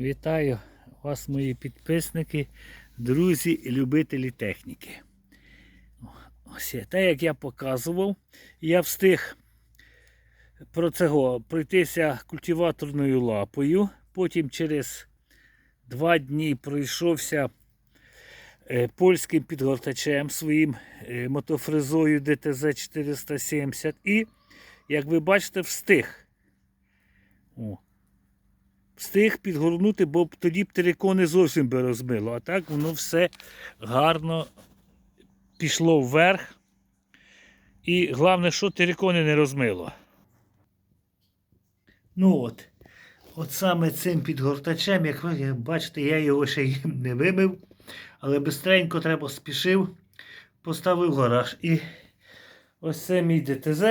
Вітаю вас, мої підписники, друзі і любителі техніки. Ось є. Те, як я показував, я встиг про цього пройтися культиваторною лапою. Потім через два дні пройшовся е, польським підгортачем своїм е, мотофрезою ДТЗ 470 і, як ви бачите, встиг. О, встиг підгорнути, бо тоді б терикони зовсім би розмило. А так воно все гарно пішло вверх. І головне, що терикони не розмило. Ну от. От саме цим підгортачем, як ви бачите, я його ще й не вимив, але бистренько треба спішив, поставив гараж. І ось це мій ДТЗ.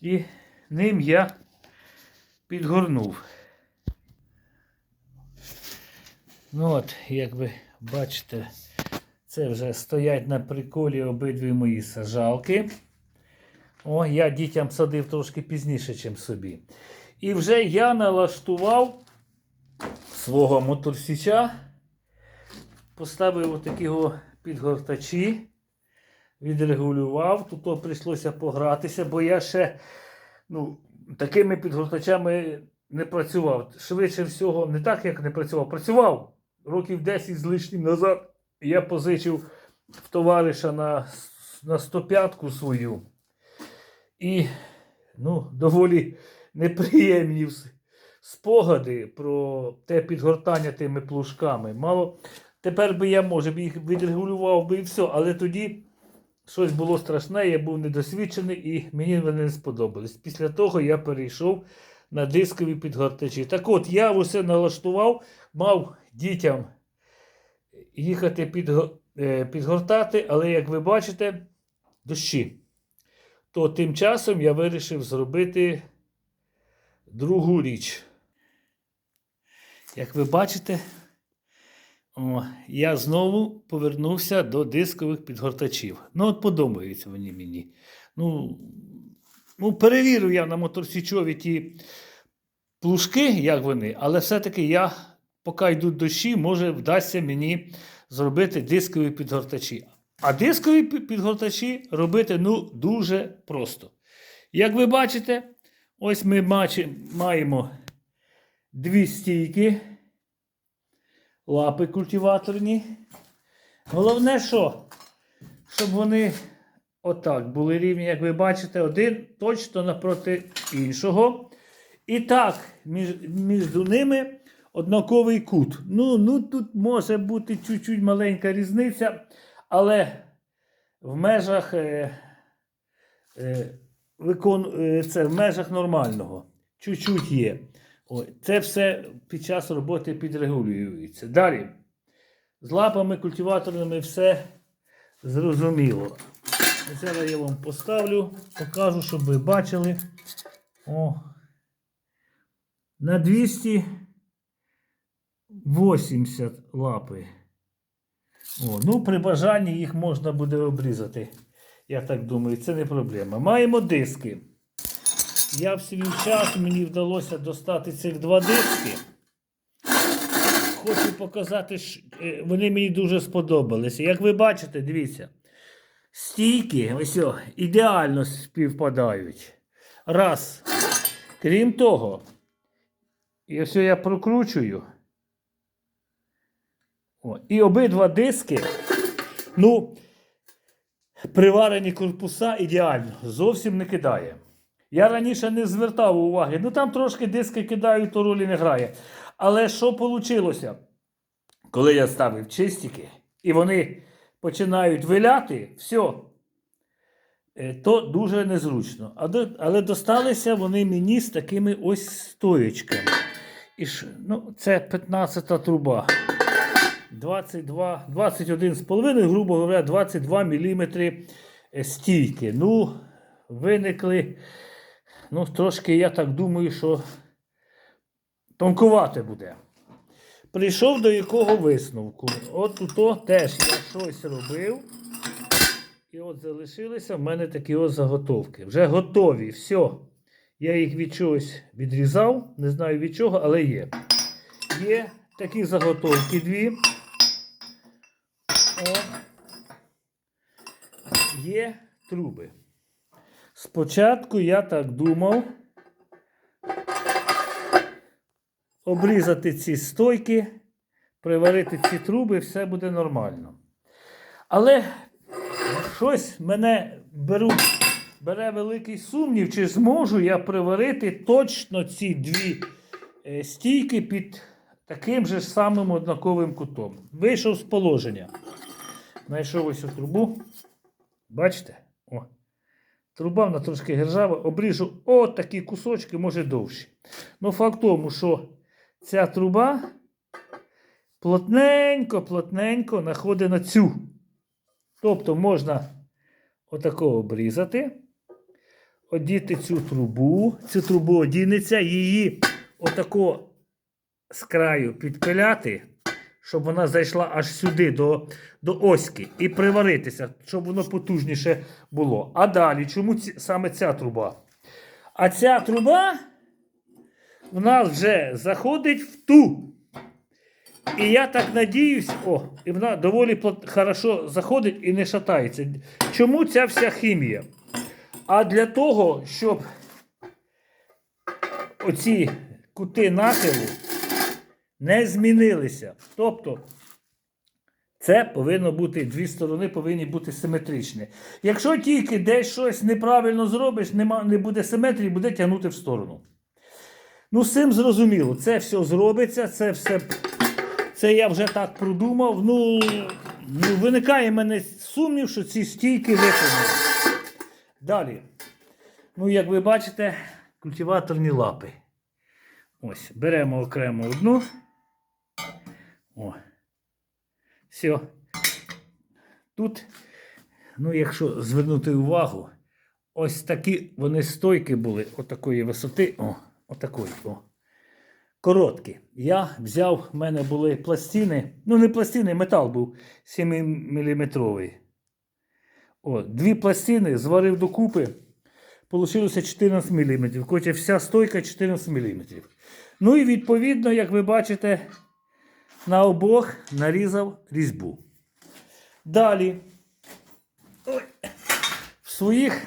І ним я підгорнув. Ну от, як ви бачите, це вже стоять на приколі обидві мої сажалки. О, я дітям садив трошки пізніше, ніж собі. І вже я налаштував свого моторсіча, поставив отакі підгортачі, відрегулював. Тут прийшлося погратися, бо я ще ну, такими підгортачами не працював. Швидше всього, не так, як не працював. Працював років 10 з лишнім назад. Я позичив в товариша на, на 105-ку свою. І ну, доволі неприємні спогади про те підгортання тими плужками. Мало тепер би я, може, б їх відрегулював би і все, але тоді щось було страшне, я був недосвідчений і мені вони не сподобались. Після того я перейшов на дискові підгортачі. Так от, я усе налаштував, мав дітям їхати підго- е, підгортати, але як ви бачите, дощі. То тим часом я вирішив зробити другу річ. Як ви бачите, о, я знову повернувся до дискових підгортачів. Ну, от подобаються вони мені. Ну, ну перевірив я на моторсічові ті плужки, як вони, але все-таки я, поки йдуть дощі, може вдасться мені зробити дискові підгортачі. А дискові підгортачі робити ну, дуже просто. Як ви бачите, ось ми маємо дві стійки, лапи культиваторні. Головне, що? Щоб вони отак були рівні, як ви бачите, один точно напроти іншого. І так, між, між ними однаковий кут. Ну, ну тут може бути чуть-чуть маленька різниця, але в межах, е, е, викон, е, це, в межах нормального. Чуть-чуть є. Ой, це все під час роботи підрегулюється. Далі. З лапами культиваторними все зрозуміло. Зараз я вам поставлю, покажу, щоб ви бачили. О, на 280 лапи. О, ну, при бажанні їх можна буде обрізати. Я так думаю, це не проблема. Маємо диски. Я в свій час мені вдалося достати цих два диски. Хочу показати, що е, вони мені дуже сподобалися. Як ви бачите, дивіться, стійки ось о, ідеально співпадають. Раз. Крім того, якщо я прокручую, о, і обидва диски, ну, приварені корпуса ідеально, зовсім не кидає. Я раніше не звертав уваги. Ну там трошки диски кидають, то ролі не грає. Але що вийшло? Коли я ставив чистики, і вони починають виляти, все, то дуже незручно. Але досталися вони мені з такими ось стоєчками. І ну, це 15-та труба. 22, 21,5, грубо говоря, 22 мм стійки. Ну, виникли, ну, трошки, я так думаю, що тонкувати буде. Прийшов до якого висновку. От тут теж я щось робив. І от залишилися в мене такі ось заготовки. Вже готові. Все. Я їх від чогось відрізав, не знаю від чого, але є. є такі заготовки дві. О. Є труби. Спочатку я так думав обрізати ці стойки, приварити ці труби, все буде нормально. Але щось мене беруть, бере великий сумнів, чи зможу я приварити точно ці дві е, стійки під таким же самим однаковим кутом. Вийшов з положення. Знайшов ось цю трубу. Бачите? О. Труба вона трошки гержава, обріжу от такі кусочки, може довші. Ну, факт тому, що ця труба плотненько-плотненько находить на цю. Тобто можна отако обрізати, одіти цю трубу, цю трубу одінеться, її отако з краю підпиляти, щоб вона зайшла аж сюди, до, до оськи, і приваритися, щоб воно потужніше було. А далі, чому ці, саме ця труба? А ця труба в нас вже заходить в ту. І я так надіюсь, о, і вона доволі плот- хорошо заходить і не шатається. Чому ця вся хімія? А для того, щоб оці кути нахилу не змінилися. Тобто, це повинно бути, дві сторони повинні бути симетричні. Якщо тільки десь щось неправильно зробиш, нема, не буде симетрії, буде тягнути в сторону. Ну, з цим зрозуміло, це все зробиться, це все. Це я вже так продумав. Ну, ну виникає мене сумнів, що ці стійки виконані. Далі. Ну, як ви бачите, культиваторні лапи. Ось, беремо окремо одну. О. Все. Тут, ну, якщо звернути увагу, ось такі вони стойки були отакої висоти. О, отакої. О. Короткі. Я взяв, в мене були пластини. Ну, не пластини, метал був 7-мм. О, дві пластини зварив докупи. Получилося 14 мм. Хоча вся стойка 14 мм. Ну і відповідно, як ви бачите, на обох нарізав різьбу. Далі. В своїх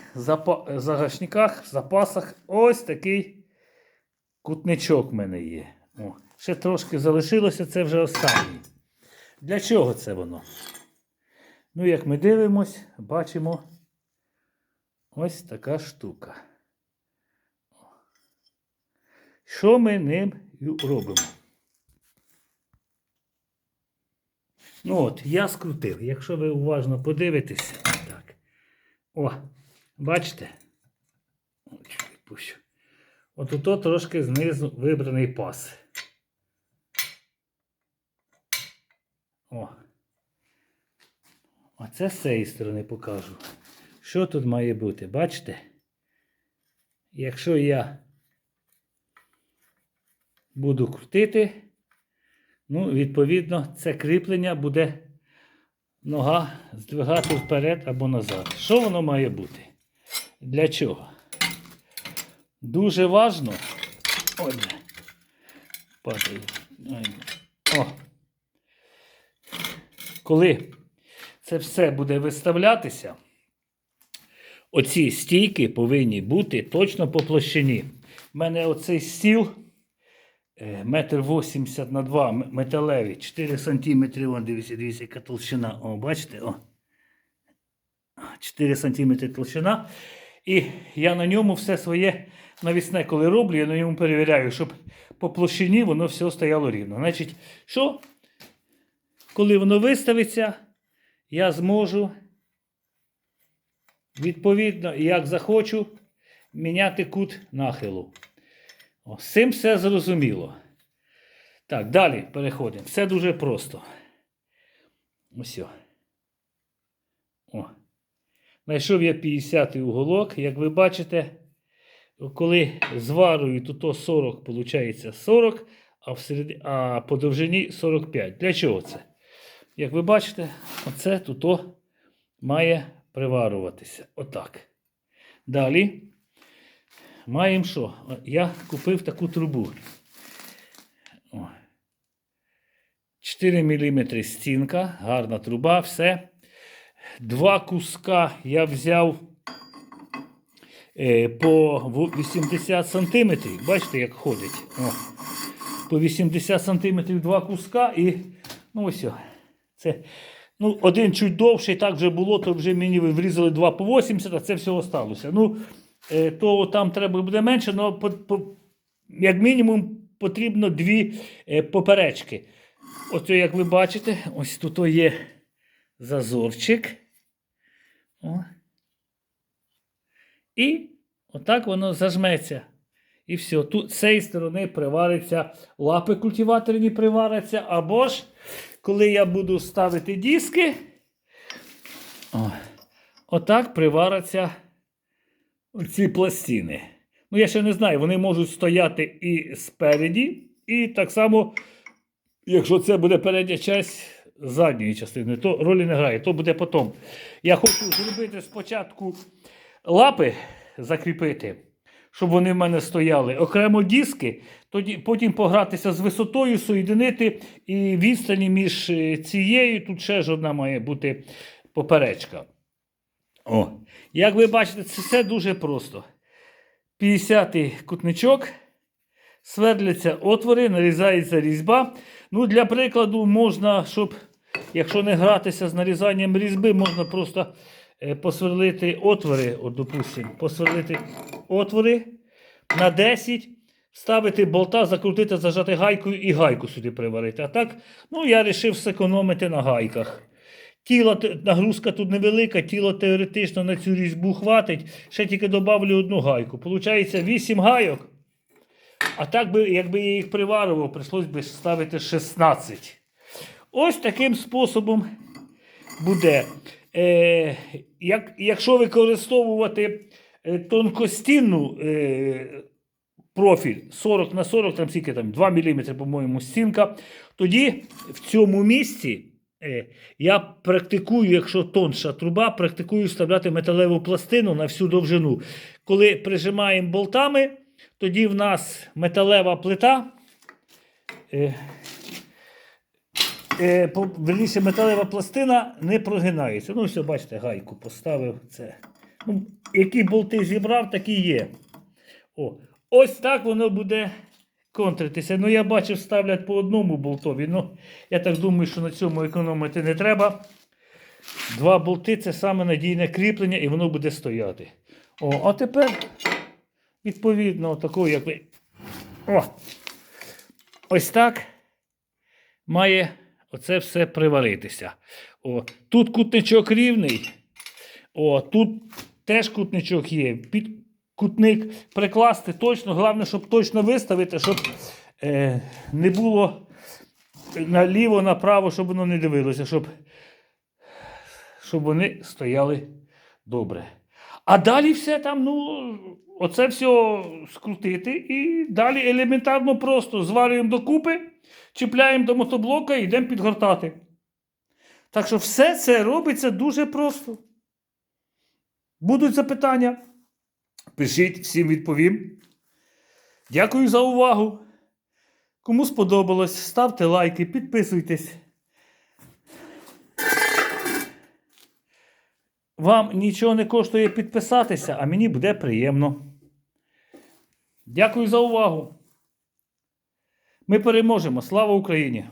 загашниках, запасах ось такий кутничок в мене є. О, ще трошки залишилося, це вже останній. Для чого це воно? Ну, як ми дивимось, бачимо ось така штука. Що ми ним робимо? Ну от, я скрутив. Якщо ви уважно подивитеся, так. О, бачите? От ото трошки знизу вибраний пас. О. А це з цієї сторони покажу. Що тут має бути? Бачите? Якщо я буду крутити, ну, відповідно, це кріплення буде нога здвигати вперед або назад. Що воно має бути? Для чого? Дуже важно. Ой, падає. О. Коли це все буде виставлятися, оці стійки повинні бути точно по площині. У мене оцей стіл метр вісімдесят на 2 м- металевий, 4 сантиметри, вон, дивіться, дивіться, яка толщина. О, бачите? О. 4 сантиметри толщина. І я на ньому все своє навісне, коли роблю, я на ньому перевіряю, щоб по площині воно все стояло рівно. Значить, що? Коли воно виставиться, я зможу відповідно, як захочу, міняти кут нахилу. О, з цим все зрозуміло. Так, далі переходимо. Все дуже просто. Ось. о. Знайшов я 50-й уголок. Як ви бачите, коли зварую, то то 40, виходить 40, а, всередині, а по довжині 45. Для чого це? Як ви бачите, оце тут має приварюватися. Отак. Далі маємо що? Я купив таку трубу. 4 мм стінка, гарна труба, все. Два куска я взяв е, по 80 см. Бачите, як ходить. О. По 80 см два куска і ну ось. Це, ну, один чуть довший, так вже було, то вже мені врізали два по 80, а це все осталося. Ну, то там треба буде менше, але по, по, як мінімум потрібно дві е, поперечки. Ось, як ви бачите, ось тут є зазорчик. О. І отак воно зажметься. І все. Тут з цієї сторони привариться лапи культиваторні приваряться, або ж коли я буду ставити диски, отак приваряться ці пластини. Ну, я ще не знаю, вони можуть стояти і спереді, і так само, якщо це буде передня часть задньої частини, то ролі не грає, то буде потім. Я хочу зробити спочатку лапи закріпити, щоб вони в мене стояли. Окремо диски, тоді, потім погратися з висотою, соєдинити і відстані між е, цією, тут ще ж одна має бути поперечка. О, як ви бачите, це все дуже просто. 50-й кутничок, свердляться отвори, нарізається різьба. Ну, для прикладу, можна, щоб, якщо не гратися з нарізанням різьби, можна просто е, посверлити отвори, от, допустим, посверлити отвори на 10, ставити болта, закрутити, зажати гайкою і гайку сюди приварити. А так, ну, я вирішив зекономити на гайках. Тіло, нагрузка тут невелика, тіло теоретично на цю різьбу хватить. Ще тільки додавлю одну гайку. Получається 8 гайок. А так би, якби я їх приварював, прийшлось би ставити 16. Ось таким способом буде. Е, як, якщо використовувати е, тонкостінну е, профіль 40 на 40, там скільки там 2 мм, по-моєму, стінка, тоді в цьому місці я практикую, якщо тонша труба, практикую вставляти металеву пластину на всю довжину. Коли прижимаємо болтами, тоді в нас металева плита. Е, е, верніше, металева пластина не прогинається. Ну, все, бачите, гайку поставив. Це. Ну, які болти зібрав, такі є. О, ось так воно буде контритися. Ну, я бачив, ставлять по одному болтові. Ну, я так думаю, що на цьому економити не треба. Два болти це саме надійне кріплення, і воно буде стояти. О, а тепер, відповідно, такого, як ви. О! Ось так має оце все приваритися. О, тут кутничок рівний. О, тут теж кутничок є. Під кутник прикласти точно. Головне, щоб точно виставити, щоб е, не було наліво, направо, щоб воно не дивилося, щоб, щоб вони стояли добре. А далі все там, ну, оце все скрутити і далі елементарно просто зварюємо докупи, чіпляємо до мотоблока і йдемо підгортати. Так що все це робиться дуже просто. Будуть запитання? Пишіть, всім відповім. Дякую за увагу. Кому сподобалось, ставте лайки, підписуйтесь. Вам нічого не коштує підписатися, а мені буде приємно. Дякую за увагу. Ми переможемо. Слава Україні!